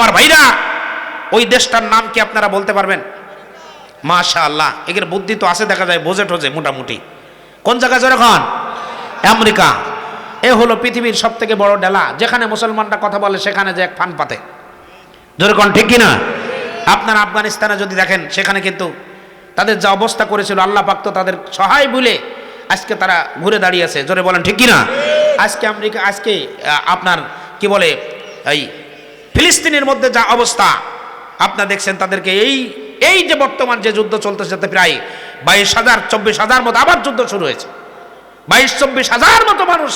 আমার ভাইরা, ওই দেশটার নাম কি আপনারা বলতে পারবেন? মাশা আল্লাহ এগুলো বুদ্ধি তো আছে, দেখা যায় বোঝে টোজে মোটামুটি। কোন জায়গায় যেরকম আমেরিকা। এ হলো পৃথিবীর সব থেকে বড় ডেলা, যেখানে মুসলমানরা কথা বলে, সেখানে যে এক ফান পাতে। যেরকম ঠিক কিনা? আপনার আফগানিস্তানে যদি দেখেন, সেখানে কিন্তু তাদের যা অবস্থা করেছিল, আল্লাহ পাক তো তাদের সহায় বলে আজকে তারা ঘুরে দাঁড়িয়ে আছে। জোরে বলেন, ঠিক কিনা? আজকে আমেরিকা, আজকে আপনার, কি বলে, এই ফিলিস্তিনের মধ্যে যা অবস্থা আপনার দেখছেন তাদেরকে এই এই যে বর্তমান যে যুদ্ধ চলতেছে তাতে প্রায় বাইশ হাজার, চব্বিশ হাজার মতো আবার যুদ্ধ শুরু হয়েছে। বাইশ, চব্বিশ হাজার মতো মানুষ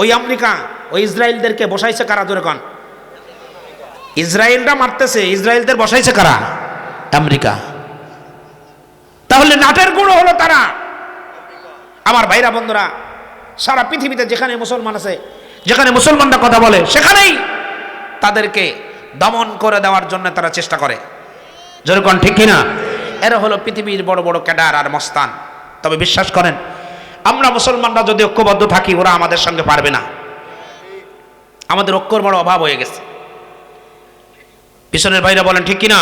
ওই আমেরিকা, ওই ইসরায়েলদেরকে বসাইছে কারা জোরে কন? ইসরায়েলরা মারতেছে, ইসরায়েলদের বসাইছে কারা? আমেরিকা। তাহলে নাটের গুঁড়ো হলো তারা। আমার ভাইরা বন্ধুরা, সারা পৃথিবীতে যেখানে মুসলমান আছে, যেখানে মুসলমানরা কথা বলে, সেখানেই তাদেরকে দমন করে দেওয়ার জন্য তারা চেষ্টা করে। যেরকম ঠিক কিনা? এরা হলো পৃথিবীর বড় বড় ক্যাডার আর মস্তান। তবে বিশ্বাস করেন, আমরা মুসলমানরা যদি ঐক্যবদ্ধ থাকি, ওরা আমাদের সঙ্গে পারবে না। আমাদের ঐক্যর বড় অভাব হয়ে গেছে। পিছনের ভাইরা বলেন, ঠিক কিনা?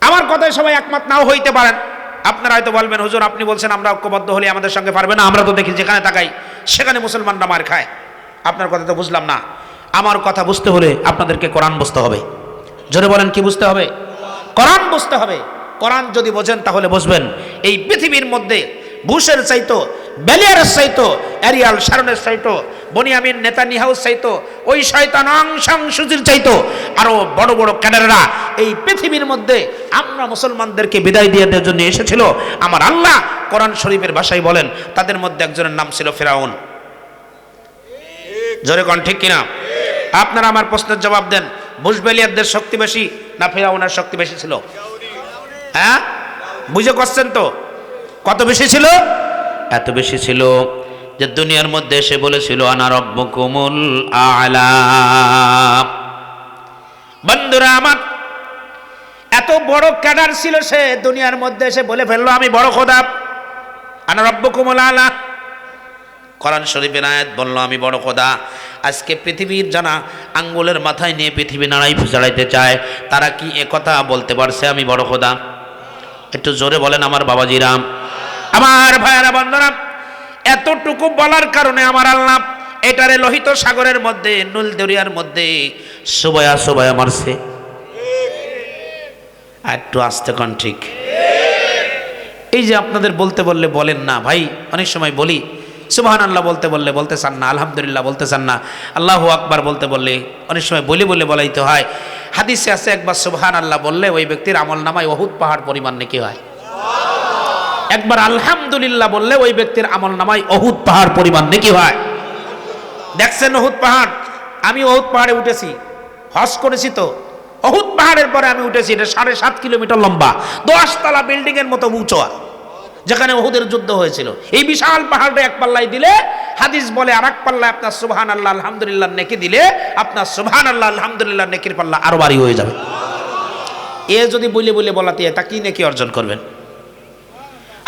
আমার কথায় সবাই একমত নাও হইতে পারেন। আপনারা হয়তো বলবেন, হুজুর, আপনি বলছেন আমরা ঐক্যবদ্ধ হলে আমাদের সঙ্গে পারবে না, আমরা তো দেখি যেখানে তাকাই, সেখানে মুসলমানরা মার খায়। আপনার কথা তো বুঝলাম না। আমার কথা বুঝতে হলে আপনাদেরকে কোরআন বুঝতে হবে। জোরে বলেন, কি বুঝতে হবে? কোরআন বুঝতে হবে। কোরআন যদি বোঝেন তাহলে বুঝবেন। এই পৃথিবীর মধ্যে বুশের চাইতো, বেলিয়ারের চাইতো এরিয়াল শারনের চাইতো, বনিয়ামিন নেতানিহাউস চাইতো, ওই শয়তান অংশাং সুজির চাইতো। আরও বড় বড় ক্যাডাররা এই পৃথিবীর মধ্যে আমরা মুসলমানদেরকে বিদায় দিয়ে দেওয়ার জন্য এসেছিল। আমার আল্লাহ কোরআন শরীফের ভাষায় বলেন, তাদের মধ্যে একজনের নাম ছিল ফেরাউন। জোরে কন, ঠিক কিনা? আপনারা আমার প্রশ্নের জবাব দেন। বুশবেলিয়ারদের শক্তি বেশি না ফেরাউনের শক্তি বেশি ছিল? হ্যাঁ? বুঝে করছেন তো? কত বেশি ছিল? এত বেশি ছিল যে দুনিয়ার মধ্যে এসে বলেছিল, আনা রব্বকুমুল আলা। বন্ধুরা আমার, এত বড় ক্যাডার ছিল সে, দুনিয়ার মধ্যে এসে বলে ফেলল, আমি বড় খোদা। আনা রব্বকুমুল আলা। কোরআন শরীফের আয়াত বলল, আমি বড় খোদা, আজকে পৃথিবীর জানা আঙ্গুলের মাথায় নিয়ে পৃথিবী নাড়াই ফুচাড়াইতে চায়, তারা কি একথা বলতে পারছে? আমি বড় খোদা। একটু জোরে বলেন আমার বাবাজিরাম আমার ভাইয়ারা, বন্ধুরা, এতটুকু বলার কারণে আমার আল্লাহ এটারে লোহিত সাগরের মধ্যে, নুল দরিয়ার মধ্যে সুবয়া সুবয়া মারছে। একটু আসতে কন ঠিক। এই যে আপনাদের বলতে বললে বলেন না, ভাই, অনেক সময় বলি সুবাহান আল্লাহ বলতে বললে বলতে চান না, আলহামদুলিল্লাহ বলতে চান না, আল্লাহ আকবার বলতে বললে, অনেক সময় বলি বলে বলাইতে হয়। হাদিসে আছে একবার সুবহান আল্লাহ বললে ওই ব্যক্তির আমল নামায় অহুত পাহাড় পরিমাণ নাকি হয়? একবার আলহামদুলিল্লাহ বললে ওই ব্যক্তির আমল নামায় অহুত পাহাড় পরিমাণ নাকি হয়? দেখছেন অহুত পাহাড়? আমি অহুত পাহাড়ে উঠেছি হস করেছি তো অহুত পাহাড়ের পরে আমি উঠেছি, এটা সাড়ে সাত কিলোমিটার লম্বা, দশতলা বিল্ডিং এর মতো উঁচু। যেখানে ওহুদের যুদ্ধ হয়েছিল। এই বিশাল পাহাড়টা এক পাল্লায় দিলে, হাদিস বলে আর এক পাল্লায় আপনার সুবহান আল্লাহ আলহামদুলিল্লাহ নেকি দিলে, আপনার সুবহান আল্লাহ আলহামদুলিল্লাহ নেকির পাল্লা আরও বাড়ি হয়ে যাবে। এ যদি বলে বলে বলাতে তা কি নেকি অর্জন করবেন?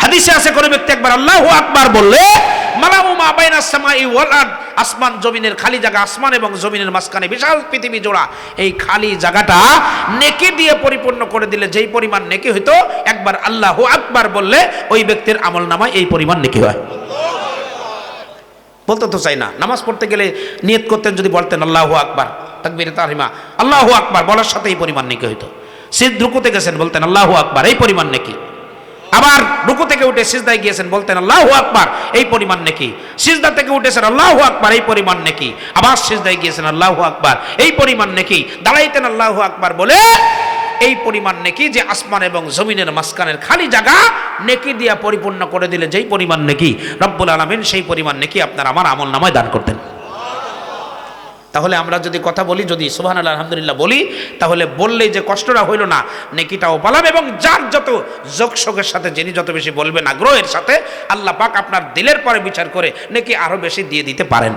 হাদিসে আছে কোনো ব্যক্তি একবার আল্লাহ আকবার বললে মালামু মা বাইনাস সামাই ওয়াল আরদ। আসমান জমিনের খালি জায়গা, আসমান এবং জমিনের মাঝখানে বিশাল পৃথিবী জোড়া। এই খালি জায়গাটা নেকি দিয়ে পরিপূর্ণ করে দিলে যেই পরিমাণ নেকি হইতো, একবার আল্লাহু আকবার বললে ওই ব্যক্তির আমল নামায় এই পরিমাণ নেকি হয়। বলতে তো চাই না। নামাজ পড়তে গেলে নিয়ত করতেন যদি বলতেন আল্লাহু আকবার, তাকবীরে তাহিমা, আল্লাহু আকবার বলার সাথে এই পরিমাণ নেকি হইতো। সিদ্ধ রুকুতে গেছেন বলতেন আল্লাহু আকবার, এই পরিমাণ নেকি। আবার রুকু থেকে উঠে সিজদায় গিয়েছেন, বলতেন, আল্লাহু আকবার। এই পরিমাণ নাকি? সিজদা থেকে উঠেছেন, আল্লাহু আকবার। এই পরিমাণ নাকি? আবার সিজদায় গিয়েছেন, আল্লাহু আকবার। এই পরিমাণ নাকি? দাঁড়াইতেন, আল্লাহু আকবার বলে এই পরিমাণ নেকি যে আসমান এবং জমিনের মাঝখানের খালি জায়গা নেকি দিয়া পরিপূর্ণ করে দিলে যেই পরিমাণ নেকি? রব্বুল আলমিন সেই পরিমাণ নেকি আপনার আমার আমল নামায় দান করতেন। তাহলে আমরা যদি কথা বলি, যদি আল্লাহ আলহামদুলিল্লাহ বলি, তাহলে বললেই যে কষ্টটা হইল না, নেকিটাও পালাম এবং যার যত যোগসোগের সাথে, যিনি যত বেশি বলবেন আগ্রহের সাথে, আল্লাহ পাক আপনার দিলের পরে বিচার করে নেকি আরও বেশি দিয়ে দিতে পারেন।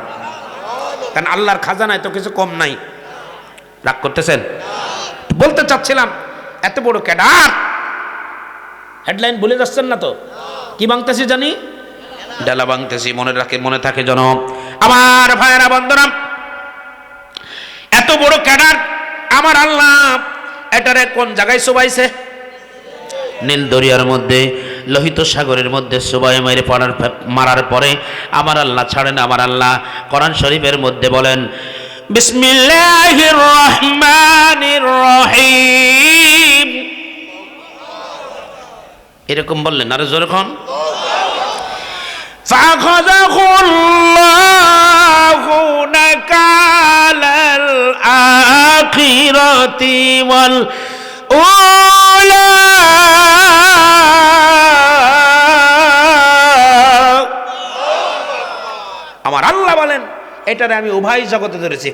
কারণ আল্লাহর খাজানায় তো কিছু কম নাই। রাগ করতেছেন? বলতে চাচ্ছিলাম, এত বড় ক্যাডার! হেডলাইন বলে যাচ্ছেন না তো? কি বাংতেছি জানি? ডালা বাংতেছি, মনে রাখে, মনে থাকে জন আমার ভাইয়েরা, বন্ধুরা এত বড় ক্যাডার আমার আল্লাহ এটারে কোন জায়গায় শোভাইছে নীল দরিয়ার মধ্যে লোহিত সাগরের মধ্যে সুবাই মেরে পড়ার মারার পরে আমার আল্লাহ ছাড়েন আমার আল্লাহ কোরআন শরীফের মধ্যে বলেন বিসমিল্লাহির রহমানির রহিম এরকম বললেন আরো জোরে খন فأخذه الله نكال الآخرة والأولى এটারে আমি উভয় জগতে ধরেছি।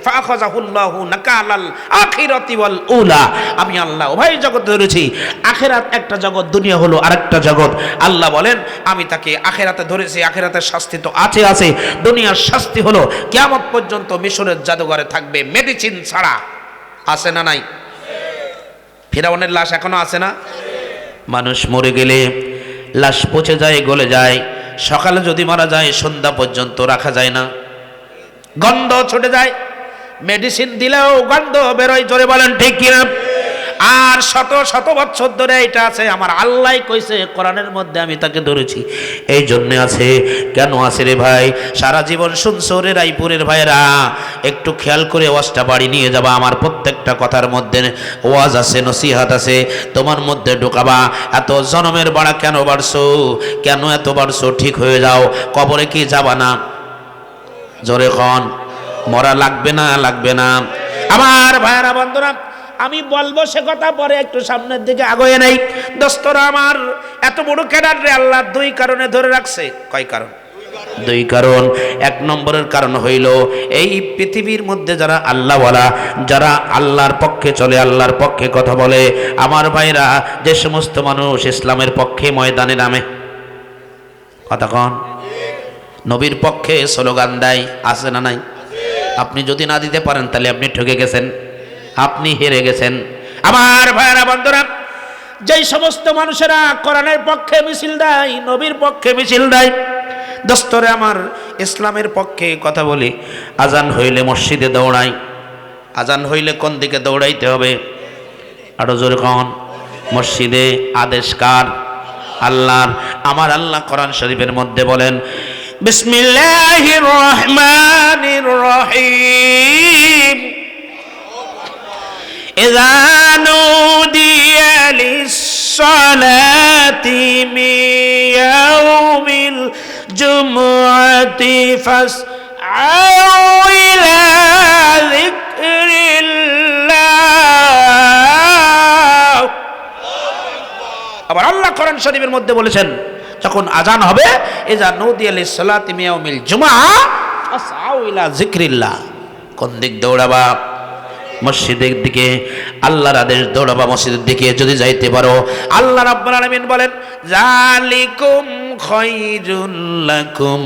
আমি আল্লাহ উভয় জগতে ধরেছি। আখিরাত একটা জগৎ, দুনিয়া হলো আরেকটা জগৎ। আল্লাহ বলেন, আমি তাকে আখিরাতে ধরেছি আখিরাতের শাস্তি তো আছে আছে। দুনিয়ার শাস্তি হলো কিয়ামত পর্যন্ত মিশরের জাদুঘরে থাকবে, মেডিসিন ছাড়া। আছে না নাই? ফিরাউনের লাশ এখনও আছে না? মানুষ মরে গেলে লাশ পচে যায়, গলে যায়। সকালে যদি মারা যায়, সন্ধ্যা পর্যন্ত রাখা যায় না। গন্ধ ছুটে যায়। মেডিসিন দিলেও গন্ধ বেরোয়, জোরে বলেন, ঠিক কিনা? আর শত শত বছর ধরে এটা আছে, আমার আল্লাহ কইছে, কোরআনের মধ্যে আমি তাকে ধরেছি। এই জন্যে আছে, কেন আছে রে ভাই? সারা জীবন শুনছো রে রায়পুরের ভাইরা একটু খেয়াল করে ওয়াজটা বাড়ি নিয়ে যাবা, আমার প্রত্যেকটা কথার মধ্যে ওয়াজ আছে, নসিহাত আছে, তোমার মধ্যে ঢোকাবা। এত জনমের বাড়া কেন বাড়ছো? কেন এত বাড়ছো? ঠিক হয়ে যাও, কবরে কি যাবা না? জোরে খন মরা লাগবে না লাগবে না। আমার ভাইয়েরা, বন্ধুরা, আমি বলব সে কথা, পরে একটু সামনের দিকে আগোয়ে নেই। দোস্তরা আমার, এত বড় ক্যাডার রে আল্লাহ, দুই কারণে ধরে রাখছে। কয় কারণ? দুই কারণ। এক নম্বরের কারণ হইল, এই পৃথিবীর মধ্যে যারা আল্লাহওয়ালা, যারা আল্লাহর পক্ষে চলে, আল্লাহর পক্ষে কথা বলে, আমার ভাইরা যে সমস্ত মানুষ ইসলামের পক্ষে ময়দানে নামে। কথা কন। নবীর পক্ষে স্লোগান দেয়, আছে না নাই? আপনি যদি না দিতে পারেন, তাহলে আপনি ঠকে গেছেন, আপনি হেরে গেছেন। আমার ভাইয়েরা, বন্ধুরা, যেই সমস্ত মানুষেরা কোরআনের পক্ষে মিছিল দেয়, নবীর পক্ষে মিছিল দেয়, দস্তরে আমার ইসলামের পক্ষে কথা বলি, আজান হইলে মসজিদে দৌড়াই। আজান হইলে কোন দিকে দৌড়াইতে হবে? আরও জোরে কন, মসজিদে আদেশ কার? আল্লাহর, আমার আল্লাহ কোরআন শরীফের মধ্যে বলেন বিসমিল্লাহির রহমানির রহিম إذا نودي للصلاة من يوم الجمعة فاسعوا إلى ذكر الله আবার আল্লাহ কোরআন শরীফের মধ্যে বলেছেন যখন আজান হবে এজা নদী আলী সালাতি মিয়াউমিল জুমা ইলা যিকরিল্লাহ। কোন দিক দৌড়াবা? মসজিদের দিকে। আল্লাহর আদেশ দৌড়াবা মসজিদের দিকে, যদি যাইতে পারো। আল্লাহ রাব্বুল আলামিন বলেন জালিকুম খায়রুল লাকুম,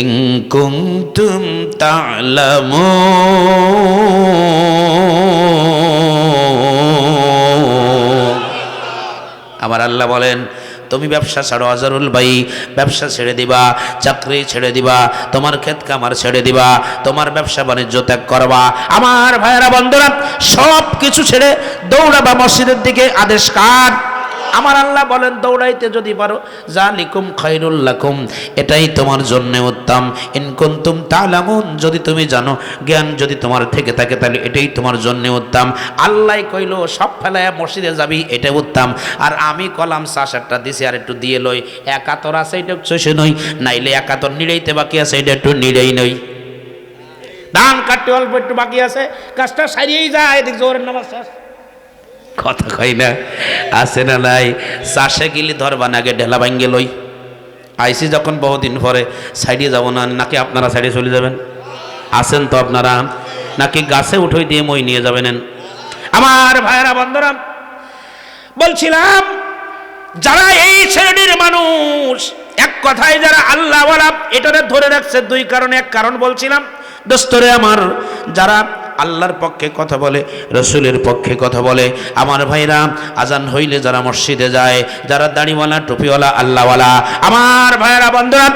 ইন কুনতুম তা'লামুন। আমার আল্লাহ বলেন তুমি ব্যবসা ছাড়ো, আজারুল ভাই, ব্যবসা ছেড়ে দিবা, চাকরি ছেড়ে দিবা, তোমার ক্ষেত কামার ছেড়ে দিবা, তোমার ব্যবসা বাণিজ্য ত্যাগ করবা। আমার ভাইয়েরা বন্ধুরা সব কিছু ছেড়ে দৌড়াবা মসজিদের দিকে, আদেশ কার? আমার আল্লাহ বলেন, দৌড়াইতে যদি পারো যা লিকুম। খৈরুল্লাকুম এটাই তোমার জন্য উত্তম। ইনকুন্তুম তালামুন, যদি তুমি জানো, জ্ঞান যদি তোমার থেকে থাকে, তাহলে এটাই তোমার জন্য উত্তম। আল্লাহ কইল, সব ফেলায় মসজিদে যাবি এটা উত্তম। আর আমি কলাম চাষারটা দিছি, আর একটু দিয়ে লই। একাতর আছে, এটা চষে নই নাইলে একাতর নিড়াইতে বাকি আছে, এটা একটু নিড়াই নই ধান কাটতে অল্প একটু বাকি আছে, কাজটা সারিয়েই যায়, এদিক জোরের নামাজ কথা কই না। আছে না নাই? চাষে গিলি ধরবা নাগে ঢেলা ভাঙ্গে লই। আইসি যখন বহুদিন পরে, সাইডে যাব না, নাকি আপনারা সাইডে চলে যাবেন? আসেন তো আপনারা। নাকি গাছে উঠই দিয়ে মই নিয়ে যাবেন? আমার ভাইয়েরা, বন্ধুরা, বলছিলাম, যারা এই শ্রেণির মানুষ, এক কথায় যারা আল্লাহ এটারে ধরে রাখছে, দুই কারণে, এক কারণ বলছিলাম। দোস্তরে আমার, যারা আল্লাহর পক্ষে কথা বলে, রসুলের পক্ষে কথা বলে। আমার ভাইরা, আজান হইলে যারা মসজিদে যায়, যারা দাড়িওয়ালা, টুপিওয়ালা, আল্লাহওয়ালা, আমার ভাইরা বন্ধুরা,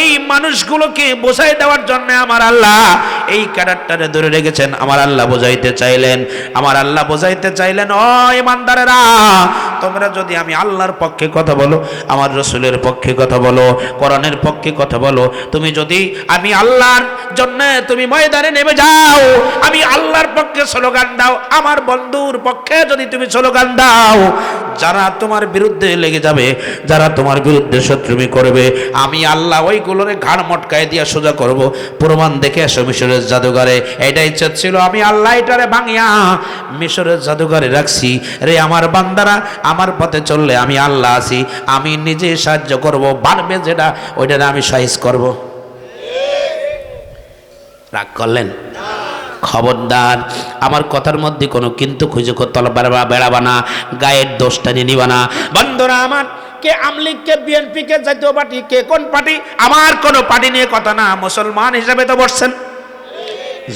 এই মানুষগুলোকে বোঝাই দেওয়ার জন্য আমার আল্লাহ এই ক্যারেক্টারে ধরে রেখেছেন। আমার আল্লাহ বোঝাইতে চাইলেন। আমার আল্লাহ বোঝাইতে চাইলেন, ও ইমানদারেরা, তোমরা যদি আমি আল্লাহর পক্ষে কথা বলো, আমার রসুলের পক্ষে কথা বলো করণের পক্ষে কথা বলো, তুমি যদি আমি আল্লাহর জন্য তুমি ময়দানে নেমে যাও, আমি আল্লাহর পক্ষে স্লোগান দাও, আমার বন্ধুর পক্ষে যদি তুমি স্লোগান দাও, যারা তোমার বিরুদ্ধে লেগে যাবে, যারা তোমার বিরুদ্ধে শত্রুমি করবে, আমি আল্লাহ ওইগুলোরে ঘাড় মটকায় দিয়া সোজা করব। প্রমাণ দেখে এসো মিশরের জাদুঘরে এটাই ইচ্ছা ছিল আমি আল্লাহ এটারে ভাঙিয়া মিশরের জাদুঘরে রাখছি। রে আমার বান্দারা, আমার পথে চললে আমি আল্লাহ আছি, আমি নিজে সাহায্য করব, বাড়বে যেটা ওইটা আমি সাইজ করব। রাগ করলেন? খবরদার। আমার কথার মধ্যে কোনো কিন্তু খুঁজে করতে বেড়াবা বেড়াবা না, গায়ের দোষটা নিয়ে নিবা না। বন্ধুরা আমার, কে আমলিগ বিএনপি, কে জাতীয় পার্টি, কে কোন পার্টি, আমার কোনো পার্টি নিয়ে কথা না। মুসলমান হিসাবে তো বসছেন।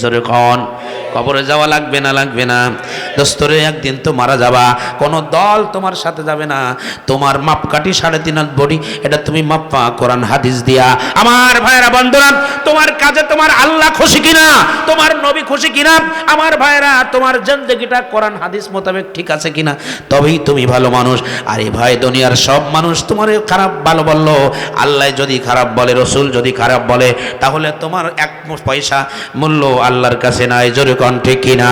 জোরে কন। কবরে যাওয়া লাগবে না লাগবে না। দোস্তরে, একদিন তো মারা যাবা। কোনো দল তোমার সাথে যাবে না। তোমার মাপকাঠি সাড়ে তিন বডি, এটা তুমি মাপা কোরআন, হাদিস দিয়া। আমার ভাইয়েরা, বন্ধুরা, তোমার কাজে তোমার আল্লাহ খুশি কিনা? তোমার নবী খুশি কিনা? আমার ভাইয়েরা, তোমার জেন্দেগিটা কোরআন, হাদিস মোতাবেক ঠিক আছে কিনা? তবেই তুমি ভালো মানুষ। আরে ভাই, দুনিয়ার সব মানুষ তোমার খারাপ ভালো বলল। আল্লাহ যদি খারাপ বলে, রসুল যদি খারাপ বলে, তাহলে তোমার এক পয়সা মূল্য আল্লাহর কাছে নাই, জোরে কন, ঠিক কিনা?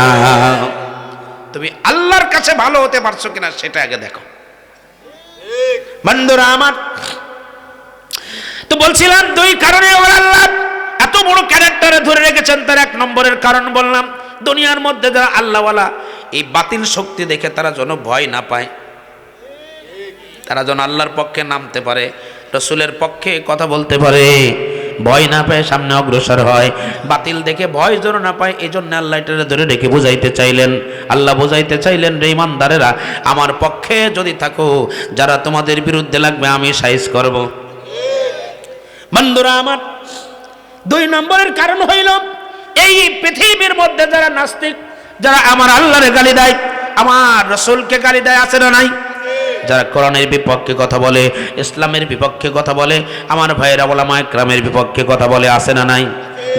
তুমি আল্লাহর কাছে ভালো হতে পারছ কিনা সেটা আগে দেখো। বন্ধুরা আমার, তো বলছিলাম দুই কারণে আমার আল্লাহ এত বড় ক্যারেক্টারে ধরে রেখেছেন, তার এক নম্বরের কারণ বললাম, দুনিয়ার মধ্যে যারা আল্লাহওয়ালা, এই বাতিল শক্তি দেখে তারা যেন ভয় না পায়। তারা যেন আল্লাহর পক্ষে নামতে পারে, রসুলের পক্ষে কথা বলতে পারে। ভয় না পায় সামনে অগ্রসর হয়। বাতিল দেখে ভয় যেন না পায় এই জন্য আল্লাহ এটারে ধরে রেখে বুঝাইতে চাইলেন। আল্লাহ বুঝাইতে চাইলেন, রে ইমানদারেরা, আমার পক্ষে যদি থাকো, যারা তোমাদের বিরুদ্ধে লাগবে, আমি সাইজ করব। বন্ধুরা আমার, দুই নম্বরের কারণ হইল, এই পৃথিবীর মধ্যে যারা নাস্তিক, যারা আমার আল্লাহরে গালি দেয়, আমার রসুলকে গালি দেয়, আছে না নাই? যারা কোরআনের বিপক্ষে কথা বলে, ইসলামের বিপক্ষে কথা বলে, আমার ভাইয়েরা বলা একরামের বিপক্ষে কথা বলে আসে না নাই?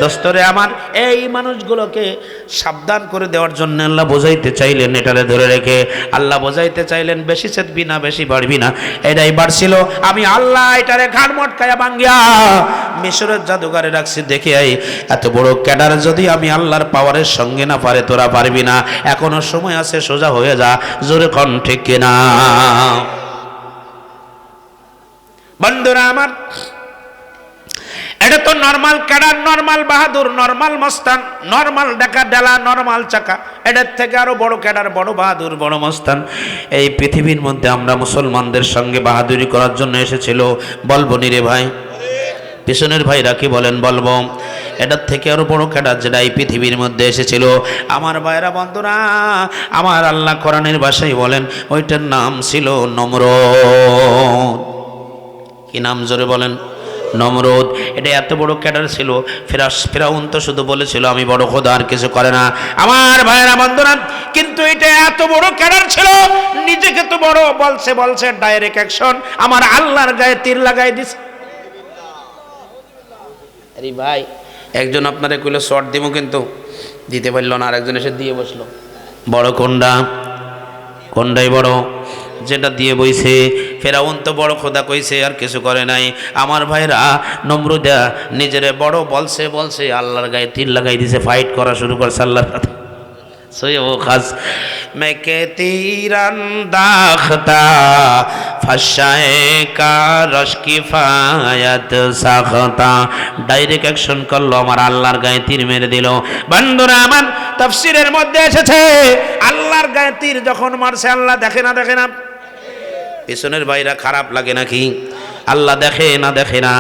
দোস্তরে, আমার এই মানুষগুলোকে সাবধান করে দেওয়ার জন্য আল্লাহ বোঝাইতে চাইলেন, এটারে ধরে রেখে। আল্লাহ বোঝাইতে চাইলেন, বেশি চেতবি না, বেশি বাড়বি না। এটাই বাড়ছিল আমি আল্লাহ এটারে ঘাড় মটকায়া বাঙ্গিয়া মিশরের জাদুঘরে রাখছি, দেখে আই, এত বড় ক্যাডার যদি আমি আল্লাহর পাওয়ারের সঙ্গে না পারে, তোরা পারবি না। এখনও সময় আছে, সোজা হয়ে যা, জোরে কন, ঠিক কিনা? বন্ধুরা, আমার এটা তো নর্মাল ক্যাডার নর্মাল বাহাদুর নর্মাল মস্তান নর্মাল ডাকা ডেলা নর্মাল চাকা। এটার থেকে আরও বড় ক্যাডার বড় বাহাদুর, বড় মস্তান। এই পৃথিবীর মধ্যে আমরা মুসলমানদের সঙ্গে বাহাদুরি করার জন্য এসেছিল। বলব নি রে ভাই? পিছনের ভাইরা কি বলেন বলব? এটার থেকে আরও বড় ক্যাডার যেটা এই পৃথিবীর মধ্যে এসেছিল। আমার ভাইরা বন্ধুরা, আমার আল্লাহ কোরআনের ভাষায় বলেন, ওইটার নাম ছিল নম্র কি নাম জোরে বলেন? নমরুদ। এটা এত বড় ক্যাডার ছিল ফেরাস ফেরাউন তো শুধু বলেছিল আমি বড় খোদা আর কিছু করে না। আমার ভাইয়েরা বন্ধুরা কিন্তু এটা এত বড় ক্যাডার ছিল নিজেকে তো বড় বলছে বলছে ডাইরেক্ট অ্যাকশন আমার আল্লাহর গায়ে তীর লাগাই দিছে। আরে ভাই একজন আপনারে কইলো শর্ট দিব কিন্তু। দিতে পারল না আরেকজন এসে দিয়ে বসল। বড় কোনটা কোনটাই বড়? যেটা দিয়ে বইছে ফেরাউন তো বড় খোদা কইছে, আর কিছু করে নাই। আমার ভাইরা নমরুদা নিজের বড় বলছে বলছে, আল্লাহর গায়ে তীর লাগাই দিছে ফাইট করা শুরু করছে আল্লাহর সাথে খাস, মেকে তিরান্দাখতা ফসায় কা রসকিফায়াত সাখতা। ডাইরেক্ট অ্যাকশন করল, আমার আল্লাহর গায়ে তীর মেরে দিল। বন্ধুরা, আমার তাফসীরের মধ্যে এসেছে, আল্লাহর গায়ে তীর যখন মারছে, আল্লাহ দেখে না দেখে না। পেছনের বাইরা খারাপ লাগে নাকি? আল্লাহ দেখে না দেখে না।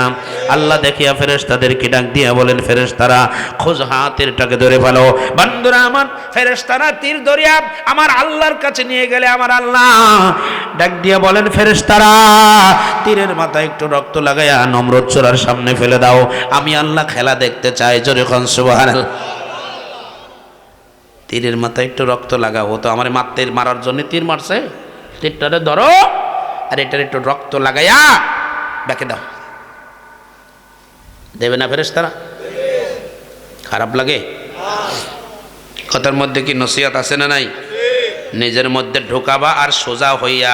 আল্লাহ দেখিয়া ফেরেস তাদেরকে ডাক দিয়া বলেন ফেরেস তারা খোঁজ হাতেরটাকে ধরে ফেলো। বন্ধুরা আমার ফেরেস তারা তীর ধরিয়া আমার আল্লাহর কাছে নিয়ে গেলে আমার আল্লাহ। ডাক দিয়া বলেন ফেরেস তারা তীরের মাথায় একটু রক্ত লাগাইয়া নম্রত চোরার সামনে ফেলে দাও। আমি আল্লাহ খেলা দেখতে চাই, জোরে খন সুবহানাল্লাহ। তীরের মাথায় একটু রক্ত লাগা ও তো আমার মারতে, মারার জন্য তীর মারছে। তীরটারে ধরো। আর এটার একটু রক্ত লাগাইয়া ডাকে দাও। দেবে না ফেরেস তারা খারাপ লাগে? কথার মধ্যে কি নসিহত আছে না নাই? নিজের মধ্যে ঢোকাবা আর সোজা হইয়া,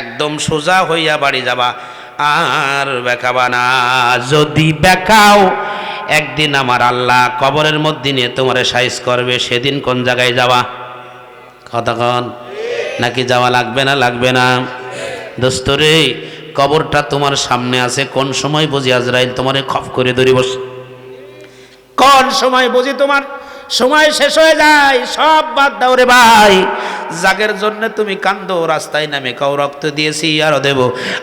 একদম সোজা হইয়া বাড়ি যাবা। আর বেকাবা না। যদি বেকাও, একদিন আমার আল্লাহ কবরের মধ্যে নিয়ে তোমার সাইজ করবে, সেদিন কোন জায়গায় যাওয়া কতক্ষণ নাকি যাওয়া লাগবে না? লাগবে না। দোস্ত রে, কবরটা তোমার সামনে আছে, কোন সময় বুঝি আজরাইল তোমারে খপ করে ধরি বস কোন সময় বুঝি তোমার? সময় শেষ হয়ে যায়, সব বাদ দাও রে ভাই। জাগের জন্য তুমি কান্দো, রাস্তায় নামে কাউ রক্ত দিয়েছি, আরও দেব।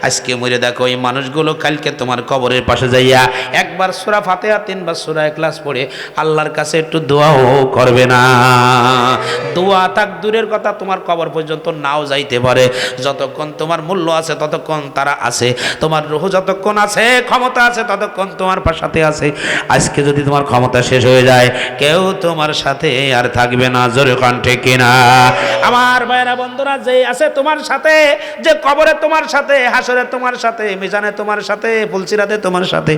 আজকে মরে দেখো এই মানুষগুলো, কালকে তোমার কবরের পাশে যাইয়া একবার সুরা ফাতেহা, তিনবার সুরা ক্লাস পড়ে, আল্লাহর কাছে একটু দোয়াও করবে না। দোয়া থাক দূরের কথা, তোমার কবর পর্যন্ত নাও যাইতে পারে। যতক্ষণ তোমার মূল্য আছে, ততক্ষণ তারা আছে। তোমার রুহ যতক্ষণ আছে, ক্ষমতা আছে, ততক্ষণ তোমার সাথে আছে। আজকে যদি তোমার ক্ষমতা শেষ হয়ে যায়, কেউ তোমার সাথে আর থাকবে না, জোরে কণ্ঠে কিনা। আমার ভাইরা বন্ধুরা যে আছে তোমার সাথে, যে কবরে তোমার সাথে, হাসরে তোমার সাথে, মিজানে তোমার সাথে ফুলসিরাতে তোমার সাথে,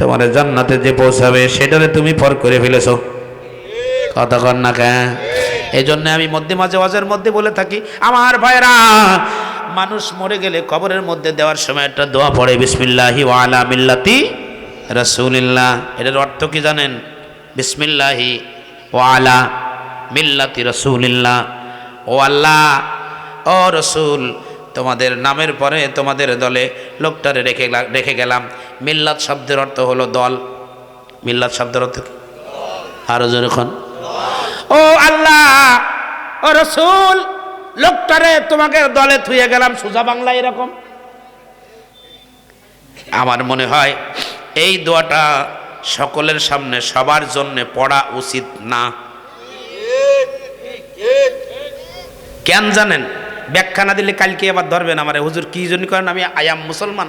তোমার জান্নাতে যে পৌঁছাবে, সেটারে তুমি পর করে ফেলেছো। কথা কর না কেন? এই জন্য আমি মধ্যে মাঝে ওয়াজের মধ্যে বলে থাকি, আমার ভাইরা মানুষ মরে গেলে কবরের মধ্যে দেওয়ার সময় একটা দোয়া পড়ে, বিসমিল্লাহি ওয়ালা মিল্লাতি রাসূলিল্লাহ। এটার অর্থ কি জানেন? বিসমিল্লাহি ওয়ালা মিল্লাতি রাসূলিল্লাহ। ও আল্লাহ, ও রসুল, তোমাদের নামের পরে তোমাদের দলে লোকটারে রেখে রেখে গেলাম। মিল্লাত শব্দের অর্থ হলো দল। মিল্লাত শব্দের অর্থ কি? আরও যেরকম ও আল্লাহ, ও রসুল, লোকটারে তোমাকে দলে থুয়ে গেলাম। সোজা বাংলা এরকম। আমার মনে হয় এই দোয়াটা সকলের সামনে সবার জন্য পড়া উচিত না। কেন জানেন? ব্যাখ্যা না দিলে কালকে আবার ধরবেন আমার। হুজুর কি জন্য করেন? আমি আয়াম মুসলমান।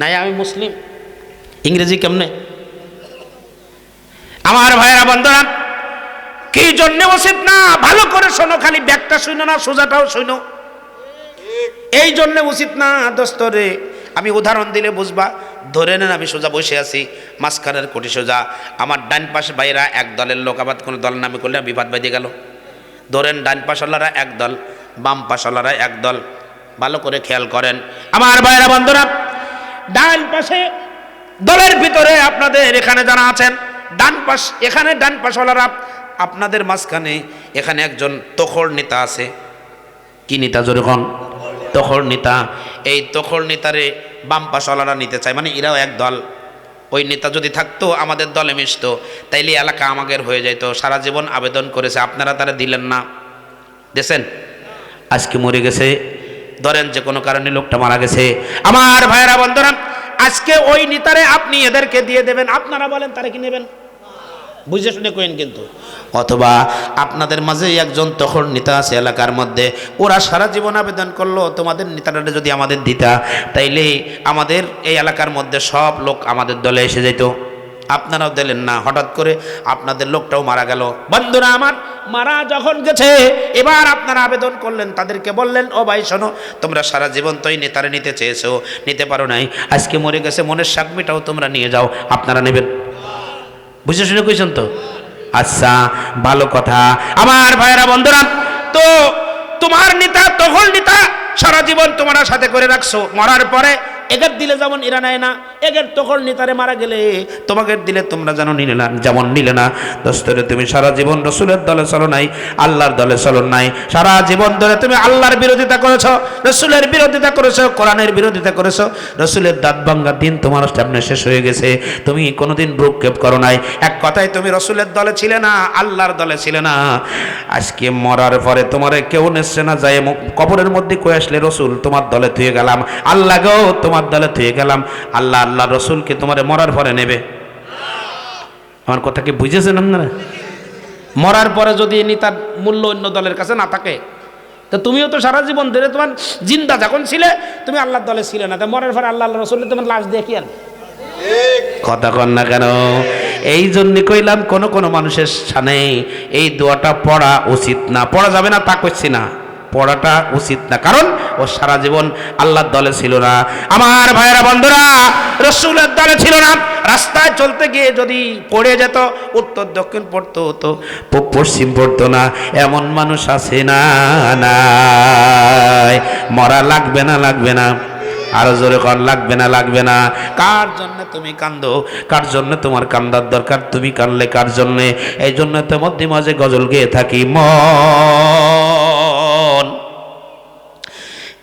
নাই, আমি মুসলিম। ইংরেজি কেমনে? আমার ভাইয়েরা, বন্ধুরা, কি জন্য উচিত না? ভালো করে শোনো, খালি ব্যাগটা শুনো না, সোজাটাও শুনো এই জন্য উচিত না দোস্তরে আমি উদাহরণ দিলে বুঝবা, ধরে নেন আমি সোজা বসে আছি, মাঝখানের কোটি সোজা। আমার ডান পাশে বাইরা এক দলের লোক, আবার কোনো দল নামে করলে বিবাদ বেঁধে গেল। ধরেন ডান পাশওয়ালারা এক দল, বাম পাশওয়ালারা এক দল। ভালো করে খেয়াল করেন। আমার ভাইরা বন্ধুরা, ডান পাশে দলের ভিতরে আপনাদের এখানে যারা আছেন, ডান পাশ, এখানে ডান পাশওয়ালারা, আপনাদের মাঝখানে এখানে একজন তখর নেতা আছে। কি নেতা যেরকম তখর নেতা। এই তখর নেতারে বাম পাশওয়ালারা নিতে চায় মানে এরাও এক দল। ওই নেতা যদি থাকতো, আমাদের দলে মিশতো, তাইলে এলাকা আমাদের হয়ে যেত সারা জীবন আবেদন করেছে। আপনারা তারা দিলেন না। দেখছেন? আজকে মরে গেছে। ধরেন যে কোনো কারণে লোকটা মারা গেছে। আমার ভাইয়েরা, বন্ধুরা, আজকে ওই নেতারে আপনি এদেরকে দিয়ে দেবেন। আপনারা বলেন, তারা কি নেবেন? বুঝে শুনে কইন কিন্তু। অথবা আপনাদের মাঝে একজন তখন নেতা আছে এলাকার মধ্যে, ওরা সারা জীবন আবেদন করল, তোমাদের নেতাটা যদি আমাদের দিতা, তাইলে আমাদের এই এলাকার মধ্যে সব লোক আমাদের দলে এসে যেত আপনারাও দিলেন না, হঠাৎ করে আপনাদের লোকটাও মারা গেল। বন্ধুরা আমার, মারা যখন গেছে, এবার আপনারা আবেদন করলেন, তাদেরকে বললেন, ও ভাই, শোনো, তোমরা সারা জীবন তো এই নেতারে নিতে চেয়েছো, নিতে পারো নাই। আজকে মরে গেছে, মনের সাকমিটাও তোমরা নিয়ে যাও, আপনারা নেবেন। বুঝে শুনে কইছেন তো? আচ্ছা ভালো কথা। আমার ভাইয়েরা, বন্ধুরা, তো তোমার নেতা তখন নেতা সারা জীবন তোমার সাথে করে রাখছো। মরার পরে এগের দিলে যেমন এরা নেয় না, এগের তখন নেতারে মারা গেলে তোমাকে দিলে তোমরা যেন নিলে না, যেমন নিলে না। দোস্তরে, তুমি সারা জীবন রসুলের দলে চলো নাই, আল্লাহর দলে চলো নাই। সারা জীবন ধরে তুমি আল্লাহর বিরোধিতা করেছ, রসুলের বিরোধিতা করেছ, কোরআনের বিরোধিতা করেছ। রসুলের দাঁত ভাঙ্গার দিন তোমার সামনে শেষ হয়ে গেছে। তুমি কোনোদিন ভ্রুক্ষেপ করো নাই। এক কথায় তুমি রসুলের দলে ছিলে না, আল্লাহর দলে ছিলে না। আজকে মরার পরে তোমারে কেউ নেসছে না, যায় কবরের মধ্যে কয়ে আসলে, রসুল, তোমার দলে ধুয়ে গেলাম। আল্লাহ গো, তোমার দলে থুয়ে গেলাম আল্লাহ আল্লাহ রসুলকে তোমারে মরার পরে নেবে। আমার কথা কি বুঝেছেন আপনারা? মরার পরে যদি নেতার মূল্য অন্য দলের কাছে না থাকে তো তুমিও তো সারা জীবন ধরে তোমার জিন্দা যখন ছিলে তুমি আল্লাহর দলে ছিলে না। তা মরার পরে আল্লাহ আল্লাহ রসুল তোমার লাশ দেখি আর কথা কন না কেন? এই জন্য কইলাম কোন কোন মানুষের সামনে এই দোয়াটা পড়া উচিত না। পড়া যাবে না তা করছি না। পড়াটা উচিত না। কারণ ও সারা জীবন আল্লাহর দলে ছিল না। আমার ভাইয়েরা, বন্ধুরা, রসুলের দলে ছিল না। রাস্তায় চলতে গিয়ে যদি পড়ে যেত, উত্তর দক্ষিণ পড়তো হতো পশ্চিম পড়তো না। এমন মানুষ আছে না মরা লাগবে না লাগবে না। আরও জোরে কর, লাগবে না লাগবে না। কার জন্য তুমি কান্দো? কার জন্য তোমার কান্দার দরকার? তুমি কানলে কার জন্য? এই জন্য তো মধ্যে মাঝে গজল গেয়ে থাকি। মন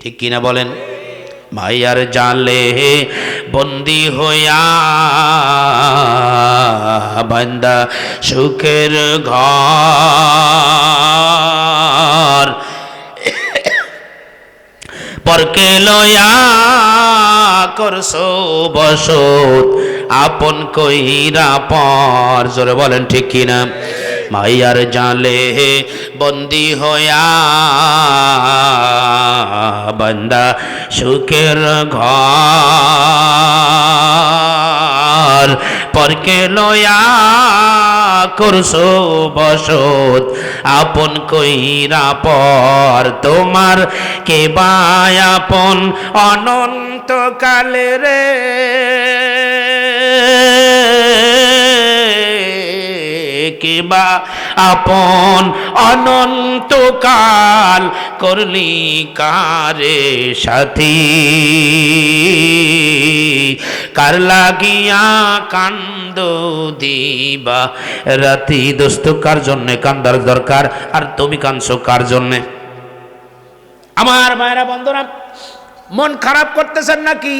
ঠিক কিনা বলেন? মায়ার জালে বন্দি হইয়া বান্দা সুখের ঘর পরকে লয়া করছ বসত, আপন কইরা পর। জোরে বলেন ঠিক কিনা? মাইয়ার জালে বন্দি হইয়া বান্দা সুখের ঘর পরকে লয়া করছ বসত আপন কইরা পর তোমার কে আপন অনন্ত কালে রে কেবা আপন অনন্তকাল করলি কারে সাথী? কার লাগিয়া কান্দ দিবা রাতি? দোস্ত, কার জন্যে কান্দার দরকার? আর তুমি কানছো কার জন্যে? আমার মায়েরা, বন্ধুরা, মন খারাপ করতেছেন নাকি?